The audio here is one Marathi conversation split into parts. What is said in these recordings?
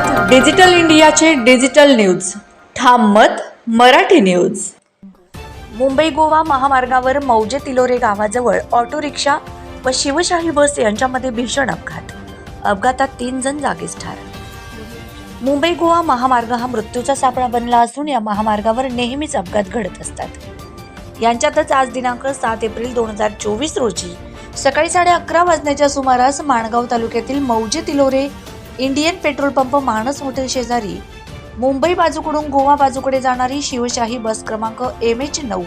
मत डिजिटल इंडियाचे डिजिटल न्यूज. ठाम मत मराठी न्यूज. मुंबई गोवा महामार्गावर मौजे तिलोरे गावाजवळ ऑटो रिक्षा व शिवशाही बस यांच्यामध्ये भीषण अपघात. अपघातात तीन जण जागीच ठार. मुंबई गोवा महामार्ग हा मृत्यूचा सापळा बनला असून या महामार्गावर नेहमीच अपघात घडत असतात. यांच्यातच आज दिनांक सात एप्रिल दोन हजार चोवीस रोजी सकाळी साडे अकरा वाजण्याच्या सुमारास माणगाव तालुक्यातील मौजे Tilore Indian petrol pump Manas hotel शेजारी मुंबई बाजूकडून गोवा बाजूकडे जाणारी शिवशाही बस क्रमांक एम एच नऊ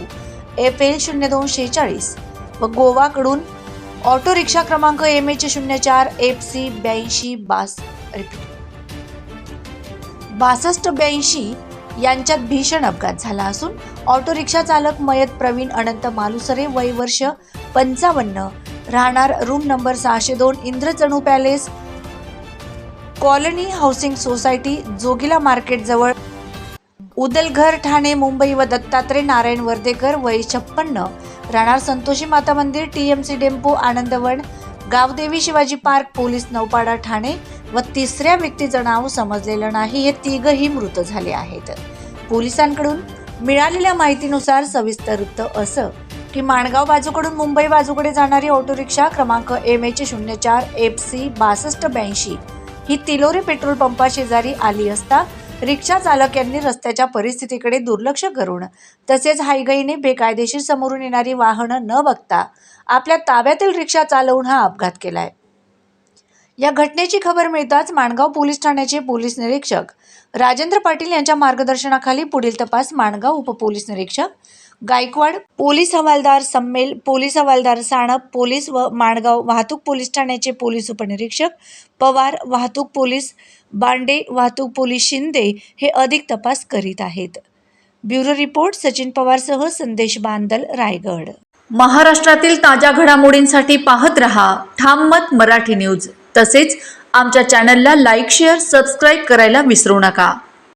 एफ एल शून्य दोन शेहेचाळीस व गोवाकडून ऑटो रिक्षा क्रमांक एम एच शून्य चार एफ सी ब्याऐंशी बास रिपीट बासष्ट ब्याऐंशी यांच्यात भीषण अपघात झाला असून ऑटो रिक्षा चालक मयत प्रवीण अनंत मालुसरे वय वर्ष पंचावन्न राहणार रूम नंबर सहाशे दोन Indradhanu palace colony housing society Jogila market जवळ. उदलघर ठाणे मुंबई व दत्तात्रय नारायण वर्धेकर वय छप्पन्न. राहणार संतोषी माता मंदिर टीएमसी डेम्पो Anandwan. Gavdevi Shivaji park police Naupada Thane. व तिसऱ्या व्यक्तीचं नाव समजलेलं नाही हे तिघही मृत झाले आहेत. पोलिसांकडून मिळालेल्या माहितीनुसार सविस्तर वृत्त असं की माणगाव बाजूकडून मुंबई बाजूकडे जाणारी ऑटो रिक्षा क्रमांक एम एच शून्य चार एफ सी बासष्ट ब्याऐंशी ही तिलोरी पेट्रोल पंपा शेजारी आली असता रिक्षा चालक यांनी रस्त्याच्या परिस्थितीकडे दुर्लक्ष करून तसेच हायगाईने बेकायदेशीर समोरून येणारी वाहनं न बघता आपल्या ताब्यातील रिक्षा चालवून हा अपघात केलाय. या घटनेची खबर मिळताच माणगाव पोलीस ठाण्याचे पोलीस निरीक्षक राजेंद्र पाटील यांच्या मार्गदर्शनाखाली पुढील तपास माणगाव उपपोलीस निरीक्षक गायकवाड पोलीस हवालदार सम्मेल पोलीस हवालदार साणप पोलीस व माणगाव वाहतूक पोलीस ठाण्याचे पोलीस उपनिरीक्षक पवार वाहतूक पोलीस बांडे वाहतूक पोलीस शिंदे हे अधिक तपास करीत आहेत. ब्युरो रिपोर्ट सचिन पवारसह संदेश बांदल रायगड. महाराष्ट्रातील ताज्या घडामोडींसाठी पाहत रहा ठाम मत मराठी न्यूज. तसेच आमच्या चॅनलला लाईक शेअर सबस्क्राईब करायला विसरू नका.